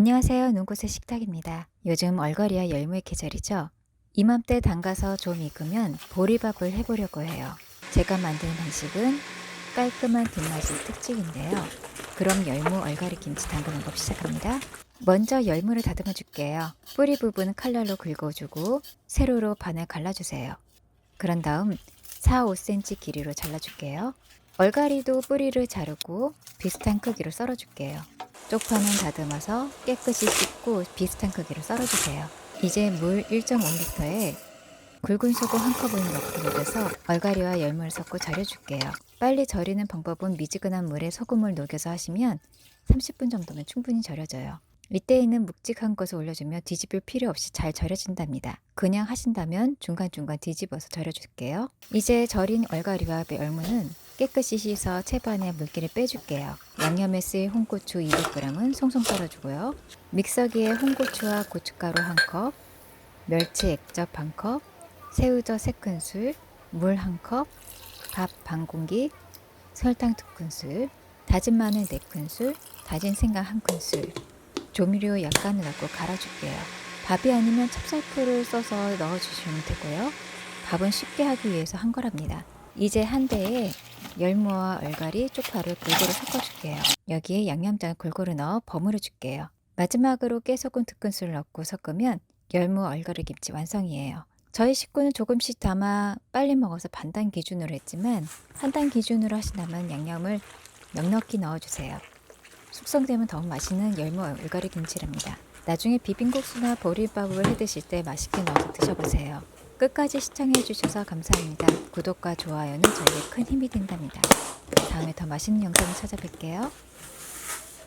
안녕하세요. 눈꽃의 식탁입니다. 요즘 얼거리와 열무의 계절이죠. 이맘때 담가서 좀 익으면 보리밥을 해보려고 해요. 제가 만드는 방식은 깔끔한 뒷맛이 특징인데요. 그럼 열무 얼갈이 김치 담그는 법 시작합니다. 먼저 열무를 다듬어 줄게요. 뿌리 부분 칼날로 긁어주고 세로로 반을 갈라주세요. 그런 다음 4, 5cm 길이로 잘라줄게요. 얼갈이도 뿌리를 자르고 비슷한 크기로 썰어줄게요. 쪽파는 다듬어서 깨끗이 씻고 비슷한 크기로 썰어주세요. 이제 물 1.5리터에 굵은 소금 한 커브를 넣고 녹여서 얼갈이와 열무를 섞고 절여줄게요. 빨리 절이는 방법은 미지근한 물에 소금을 녹여서 하시면 30분 정도면 충분히 절여져요. 있는 묵직한 것을 올려주며 뒤집을 필요 없이 잘 절여진답니다. 그냥 하신다면 중간중간 뒤집어서 절여줄게요. 이제 절인 얼갈이와 열무는 깨끗이 씻어 채반에 물기를 빼줄게요. 양념에 쓰일 홍고추 200g은 송송 썰어주고요. 믹서기에 홍고추와 고춧가루 1컵, 멸치 액젓 반컵, 새우젓 3큰술, 물 1컵, 밥 반공기, 설탕 2큰술, 다진 마늘 4큰술, 다진 생강 1큰술, 조미료 약간을 넣고 갈아줄게요. 밥이 아니면 찹쌀풀을 써서 넣어주시면 되고요. 밥은 쉽게 하기 위해서 한 거랍니다. 이제 한 대에 열무와 얼갈이, 쪽파를 골고루 섞어줄게요. 여기에 양념장을 골고루 넣어 버무려 줄게요. 마지막으로 깨소금 두 큰술 넣고 섞으면 열무 얼갈이 김치 완성이에요. 저희 식구는 조금씩 담아 빨리 먹어서 반단 기준으로 했지만 한 단 기준으로 하신다면 양념을 넉넉히 넣어주세요. 숙성되면 더욱 맛있는 열무 얼갈이 김치랍니다. 나중에 비빔국수나 보리밥을 해 드실 때 맛있게 넣어서 드셔보세요. 끝까지 시청해 주셔서 감사합니다. 구독과 좋아요는 저에게 큰 힘이 된답니다. 다음에 더 맛있는 영상을 찾아뵐게요.